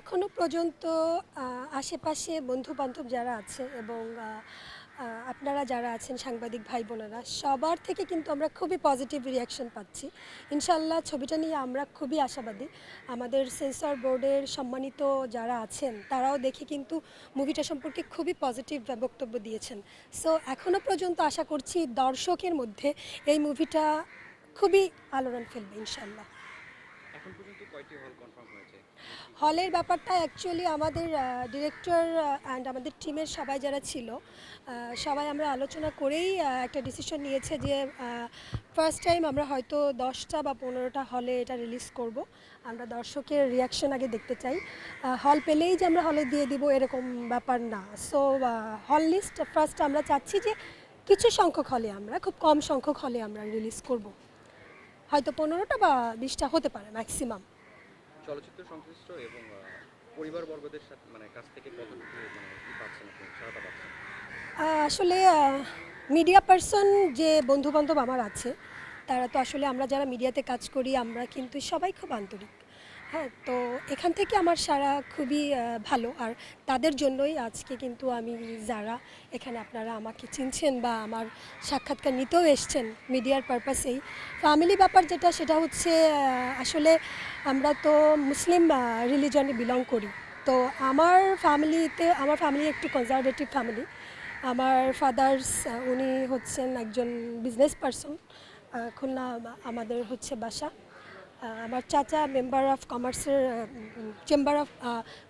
এখনও পর্যন্ত আশেপাশে বন্ধু বান্ধব যারা আছে এবং আপনারা যারা আছেন সাংবাদিক ভাই বোনেরা সবার থেকে কিন্তু আমরা খুবই পজিটিভ রিয়াকশন পাচ্ছি। ইনশাল্লাহ ছবিটা নিয়ে আমরা খুবই আশাবাদী। আমাদের সেন্সর বোর্ডের সম্মানিত যারা আছেন, তারাও দেখে কিন্তু মুভিটা সম্পর্কে খুবই পজিটিভ বক্তব্য দিয়েছেন। সো এখনও পর্যন্ত আশা করছি দর্শকের মধ্যে এই মুভিটা খুবই আলোড়ন ফেলবে ইনশাল্লাহ এখন পর্যন্ত কয়টি হল হলের ব্যাপারটা অ্যাকচুয়ালি আমাদের ডিরেক্টর অ্যান্ড আমাদের টিমের সবাই যারা ছিল সবাই আমরা আলোচনা করেই একটা ডিসিশন নিয়েছে যে ফার্স্ট টাইম আমরা হয়তো দশটা বা পনেরোটা হলে এটা রিলিজ করব। আমরা দর্শকের রিয়াকশন আগে দেখতে চাই। হল পেলেই যে আমরা হলে দিয়ে দিব এরকম ব্যাপার না। সো হল লিস্ট ফার্স্ট আমরা চাচ্ছি যে কিছু সংখ্যক হলে আমরা, খুব কম সংখ্যক হলে আমরা রিলিজ করব। হয়তো পনেরোটা বা বিশটা হতে পারে ম্যাক্সিমাম চলচ্চিত্র সংশ্লিষ্ট এবং পরিবারবর্গদের সাথে মানে কাছ থেকে কতটুকু মানে কি পাচ্ছেন আপনি সারাটা পাচ্ছেন? আসলে মিডিয়া পার্সন যে বন্ধু বান্ধব আমার আছে, তারা তো আসলে আমরা যারা মিডিয়াতে কাজ করি, আমরা কিন্তু সবাই খুব আন্তরিক। হ্যাঁ তো এখান থেকে আমার সারা খুবই ভালো। আর তাদের জন্যই আজকে কিন্তু আমি যারা এখানে আপনারা আমাকে চিনছেন বা আমার সাক্ষাৎকার নিতেও এসছেন মিডিয়ার পারপাসেই ফ্যামিলি ব্যাপার যেটা, সেটা হচ্ছে আসলে আমরা তো মুসলিম রিলিজনে বিলং করি। তো আমার ফ্যামিলিতে আমার ফ্যামিলি একটু কনজারভেটিভ ফ্যামিলি আমার ফাদার্স উনি হচ্ছেন একজন বিজনেস পারসন খুলনা, আমাদের হচ্ছে বাসা। আমার চাচা মেম্বার অফ কমার্সের চেম্বার অফ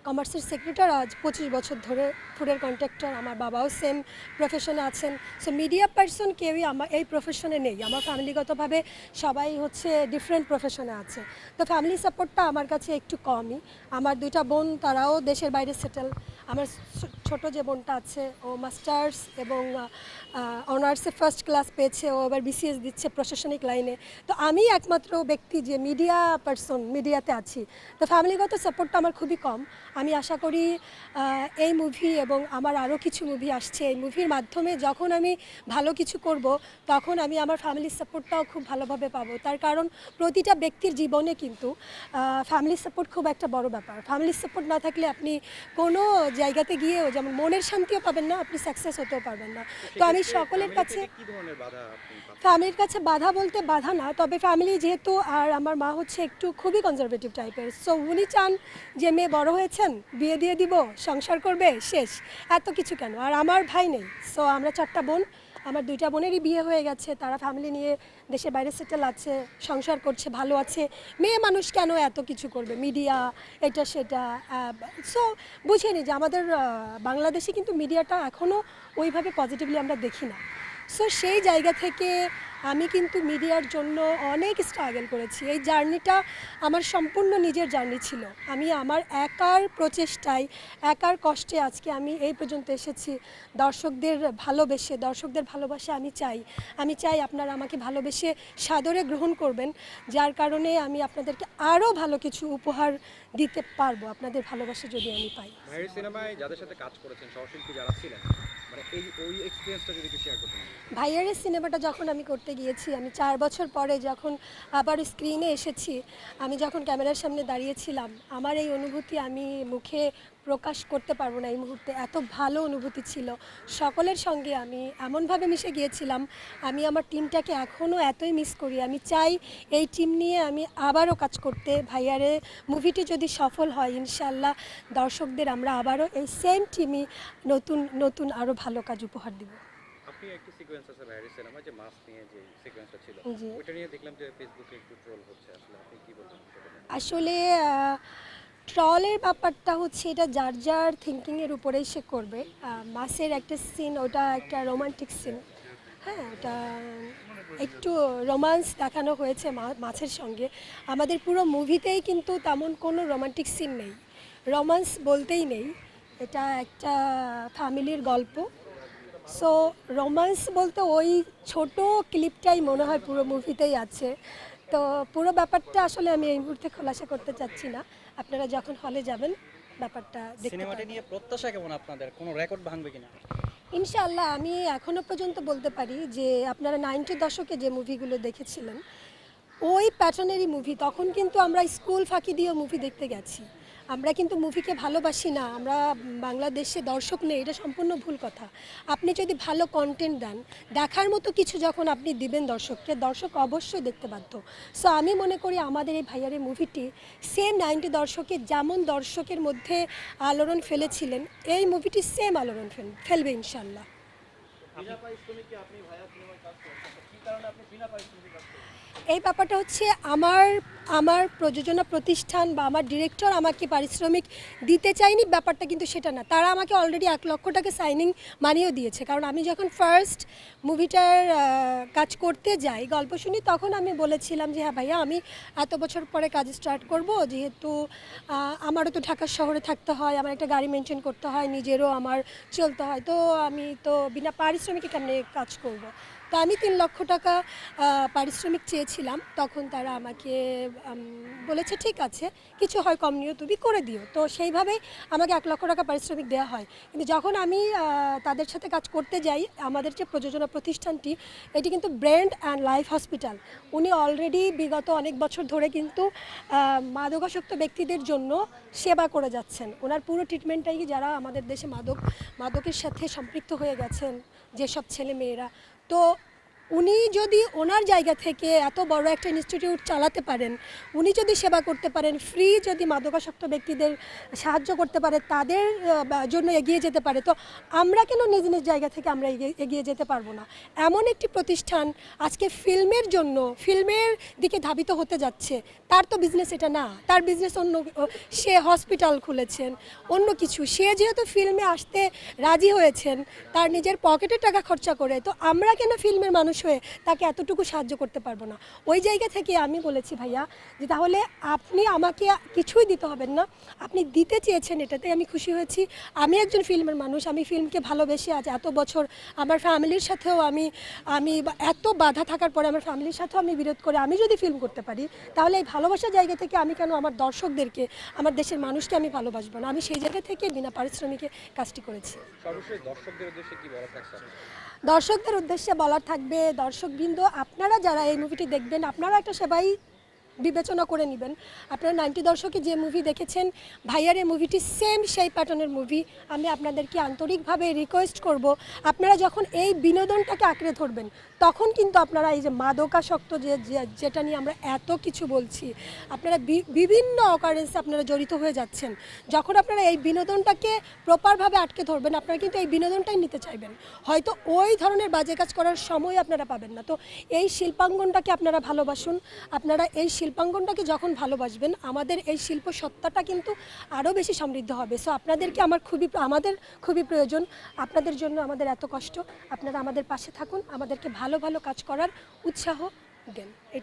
কমার্সের সেক্রেটারি আজ পঁচিশ বছর ধরে ফুডের কন্ট্রাক্টর আমার বাবাও সেম প্রফেশনে আছেন। সো মিডিয়া পার্সন কেউই আমার, এই প্রফেশনে নেই। আমার ফ্যামিলিগতভাবে সবাই হচ্ছে ডিফারেন্ট প্রফেশনে আছে। তো ফ্যামিলি সাপোর্টটা আমার কাছে একটু কমই। আমার দুইটা বোন, তারাও দেশের বাইরে সেটেল আমার ছোট যে বোনটা আছে, ও মাস্টার্স এবং অনার্সে ফার্স্ট ক্লাস পেয়েছে, ও এবার বিসিএস দিচ্ছে প্রশাসনিক লাইনে। তো আমি একমাত্র ব্যক্তি যে মিডিয়া পার্সন মিডিয়াতে আছি। তো ফ্যামিলিগত সাপোর্টটা আমার খুবই কম। আমি আশা করি এই মুভি এবং আমার আরও কিছু মুভি আসছে। এই মুভির মাধ্যমে যখন আমি ভালো কিছু করব, তখন আমি আমার ফ্যামিলির সাপোর্টটাও খুব ভালোভাবে পাবো। তার কারণ, প্রতিটা ব্যক্তির জীবনে কিন্তু ফ্যামিলির সাপোর্ট খুব একটা বড় ব্যাপার। ফ্যামিলির সাপোর্ট না থাকলে আপনি কোনো জায়গাতে গিয়েও যেমন মনের শান্তিও পাবেন না আপনি সাকসেস হতেও পারবেন না। তো আমি সকলের কাছে ফ্যামিলির কাছে বাধা বলতে বাধা না তবে ফ্যামিলি যেহেতু আর আমার মা হচ্ছে একটু খুবই কনজারভেটিভ টাইপের সো উনি চান যে মেয়ে বড় হয়েছেন বিয়ে দিয়ে দিব সংসার করবে শেষ। এত কিছু কেন? আর আমার ভাই নেই। সো আমরা চারটা বোন আমার দুইটা বোনেরই বিয়ে হয়ে গেছে, তারা ফ্যামিলি নিয়ে দেশে বাইরে সেটেল আছে, সংসার করছে, ভালো আছে। মেয়ে মানুষ কেন এত কিছু করবে? মিডিয়া এটা সেটা সো বুঝিয়ে নি যে আমাদের বাংলাদেশে কিন্তু মিডিয়াটা এখনও ওইভাবে পজিটিভলি আমরা দেখি না। সো সেই জায়গা থেকে আমি কিন্তু মিডিয়ার জন্য অনেক স্ট্রাগল করেছি। এই জার্নিটা আমার সম্পূর্ণ নিজের জার্নি ছিল। আমি আমার একার প্রচেষ্টায়, একার কষ্টে আজকে আমি এই পর্যন্ত এসেছি। দর্শকদের ভালোবেসে, দর্শকদের ভালোবাসা আমি চাই। আমি চাই আপনারা আমাকে ভালোবেসে সাদরে গ্রহণ করবেন, যার কারণে আমি আপনাদেরকে আরও ভালো কিছু উপহার দিতে পারব। আপনাদের ভালোবাসা যদি আমি পাই। সিনেমায় যাদের সাথে কাজ করেছেন সহশিল্পী যারা ছিলেন মানে ভাইয়ারের সিনেমাটা যখন আমি করতে গিয়েছি, আমি চার বছর পরে যখন আবার স্ক্রিনে এসেছি, আমি যখন ক্যামেরার সামনে দাঁড়িয়েছিলাম, আমার এই অনুভূতি আমি মুখে প্রকাশ করতে পারব না এই মুহূর্তে। এত ভালো অনুভূতি ছিল। সকলের সঙ্গে আমি এমনভাবে মিশে গিয়েছিলাম আমি আমার টিমটাকে এখনও এতই মিস করি। আমি চাই এই টিম নিয়ে আমি আবারও কাজ করতে। ভাইয়ারে মুভিটি যদি সফল হয় ইনশাল্লাহ দর্শকদের আমরা আবারও এই সেম টিমই নতুন নতুন আরও ভালো কাজ উপহার দিব। আপনি একটি সিকোয়েন্স আছে ভাইয়ের সিনেমায় যে মাছ নিয়ে যে সিকোয়েন্সটা ছিল। জি। নিয়ে দেখলাম যে ফেসবুকে একটু ট্রোল হচ্ছে। আসলে আপনি কি বলবেন আসলে ট্রলের ব্যাপারটা হচ্ছে এটা যার যার থিঙ্কিংয়ের উপরেই সে করবে। মাসের একটা সিন ওটা একটা রোমান্টিক সিন হ্যাঁ ওটা একটু রোমান্স দেখানো হয়েছে মাছের সঙ্গে। আমাদের পুরো মুভিতেই কিন্তু তেমন কোনো রোমান্টিক সিন নেই। রোমান্স বলতেই নেই। এটা একটা ফ্যামিলির গল্প। সো রোমান্স বলতে ওই ছোট ক্লিপটাই মনে হয় পুরো মুভিতেই আছে। তো পুরো ব্যাপারটা আসলে আমি এই মুহূর্তে খোলাসা করতে চাচ্ছি না। আপনারা যখন হলে যাবেন ব্যাপারটা দেখতে সিনেমাটা নিয়ে প্রত্যাশা কেমন আপনাদের? কোনো রেকর্ড ভাঙবে কিনা? ইনশাআল্লাহ আমি এখনও পর্যন্ত বলতে পারি যে আপনারা নাইনটি দশকে যে মুভিগুলো দেখেছিলেন ওই প্যাটার্নেরই মুভি তখন কিন্তু আমরা স্কুল ফাঁকি দিয়েও মুভি দেখতে গেছি। আমরা কিন্তু মুভিকে ভালোবাসি না, আমরা বাংলাদেশে দর্শক নেই, এটা সম্পূর্ণ ভুল কথা। আপনি যদি ভালো কন্টেন্ট দেন, দেখার মতো কিছু যখন আপনি দিবেন দর্শককে, দর্শক অবশ্যই দেখতে বাধ্য। সো আমি মনে করি আমাদের এই ভাইয়ার এই মুভিটি সেম নাইনটি দর্শকের যেমন দর্শকের মধ্যে আলোড়ন ফেলেছিলেন, এই মুভিটি সেম আলোড়ন ফেল, ফেলবে ইনশাল্লাহ। এই ব্যাপারটা হচ্ছে আমার আমার প্রযোজনা প্রতিষ্ঠান বা আমার ডিরেক্টর আমাকে পারিশ্রমিক দিতে চাইনি ব্যাপারটা কিন্তু সেটা না। তারা আমাকে অলরেডি এক লক্ষ টাকা সাইনিং মানিয়েও দিয়েছে। কারণ আমি যখন ফার্স্ট মুভিটার কাজ করতে যাই গল্প শুনি তখন আমি বলেছিলাম যে হ্যাঁ ভাইয়া আমি এত বছর পরে কাজ স্টার্ট করব। যেহেতু আমারও তো ঢাকা শহরে থাকতে হয় আমার একটা গাড়ি মেনটেন করতে হয় নিজেরও আমার চলতে হয়। তো আমি তো বিনা পারিশ্রমিকে কেমনে কাজ করব। তো আমি তিন লক্ষ টাকা পারিশ্রমিক চেয়েছিলাম। তখন তারা আমাকে বলেছে, ঠিক আছে, কিছু হয় কম নিও, তুমি করে দিও। তো সেইভাবেই আমাকে এক লক্ষ টাকা পারিশ্রমিক দেওয়া হয়। কিন্তু যখন আমি তাদের সাথে কাজ করতে যাই, আমাদের যে প্রযোজনা প্রতিষ্ঠানটি, এটি কিন্তু ব্র্যান্ড অ্যান্ড লাইফ হসপিটাল। উনি অলরেডি বিগত অনেক বছর ধরে কিন্তু মাদকাসক্ত ব্যক্তিদের জন্য সেবা করে যাচ্ছেন। ওনার পুরো ট্রিটমেন্টটাই যারা আমাদের দেশে মাদক, মাদকের সাথে সম্পৃক্ত হয়ে গেছেন যেসব ছেলে মেয়েরা তো উনি যদি ওনার জায়গা থেকে এত বড় একটা ইনস্টিটিউট চালাতে পারেন, উনি যদি সেবা করতে পারেন ফ্রি যদি মাদকাসক্ত ব্যক্তিদের সাহায্য করতে পারে, তাদের জন্য এগিয়ে যেতে পারে, তো আমরা কেন নিজ নিজ জায়গা থেকে আমরা এগিয়ে যেতে পারব না? এমন একটি প্রতিষ্ঠান আজকে ফিল্মের জন্য, ফিল্মের দিকে ধাবিত হতে যাচ্ছে। তার তো বিজনেস এটা না। তার বিজনেস অন্য, সে হসপিটাল খুলেছেন, অন্য কিছু। সে যেহেতু ফিল্মে আসতে রাজি হয়েছেন, তার নিজের পকেটের টাকা খরচা করে, তো আমরা কেন ফিল্মের মানুষ হয়ে তাকে এতটুকু সাহায্য করতে পারব না। ওই জায়গা থেকে আমি বলেছি, ভাইয়া, যে তাহলে আপনি আমাকে কিছুই দিতে হবেন না। আপনি দিতে চেয়েছেন এটাতে আমি খুশি হয়েছি। আমি একজন ফিল্মের মানুষ। আমি ফিল্মকে ভালোবেসে আজ এত বছর আমার ফ্যামিলির সাথেও আমি আমি এত বাধা থাকার পরে আমার ফ্যামিলির সাথেও আমি বিরোধ করে আমি যদি ফিল্ম করতে পারি, তাহলে এই ভালোবাসার জায়গা থেকে আমি কেন আমার দর্শকদেরকে, আমার দেশের মানুষকে আমি ভালোবাসবো না? আমি সেই জায়গা থেকে বিনা পারিশ্রমিকে কাজটি করেছি। দর্শকদের উদ্দেশ্যে কি বলা? দর্শকদের উদ্দেশ্যে বলার থাকবে দর্শকবৃন্দ আপনারা যারা এই মুভিটি দেখবেন আপনারা একটা সেবাই বিবেচনা করে নেবেন। আপনারা নাইনটি দর্শকে যে মুভি দেখেছেন, ভাইয়ার এই মুভিটি সেম সেই প্যাটার্নের মুভি আমি আপনাদেরকে আন্তরিকভাবে রিকোয়েস্ট করব। আপনারা যখন এই বিনোদনটাকে আঁকড়ে ধরবেন, তখন কিন্তু আপনারা এই যে মাদকাসক্ত যে যেটা নিয়ে আমরা এত কিছু বলছি, আপনারা বিভিন্ন অকারেন্সে আপনারা জড়িত হয়ে যাচ্ছেন। যখন আপনারা এই বিনোদনটাকে প্রপারভাবে আটকে ধরবেন, আপনারা কিন্তু এই বিনোদনটাই নিতে চাইবেন। হয়তো ওই ধরনের বাজে কাজ করার সময় আপনারা পাবেন না। তো এই শিল্পাঙ্গনটাকে আপনারা ভালোবাসুন। আপনারা এই শিল্পাঙ্গনটাকে যখন ভালোবাসবেন, আমাদের এই শিল্প সত্তাটা কিন্তু আরও বেশি সমৃদ্ধ হবে। সো আপনাদেরকে আমার খুবই আমাদের খুবই প্রয়োজন। আপনাদের জন্য আমাদের এত কষ্ট। আপনারা আমাদের পাশে থাকুন। আমাদেরকে ভালো ভালো কাজ করার উৎসাহ দেন।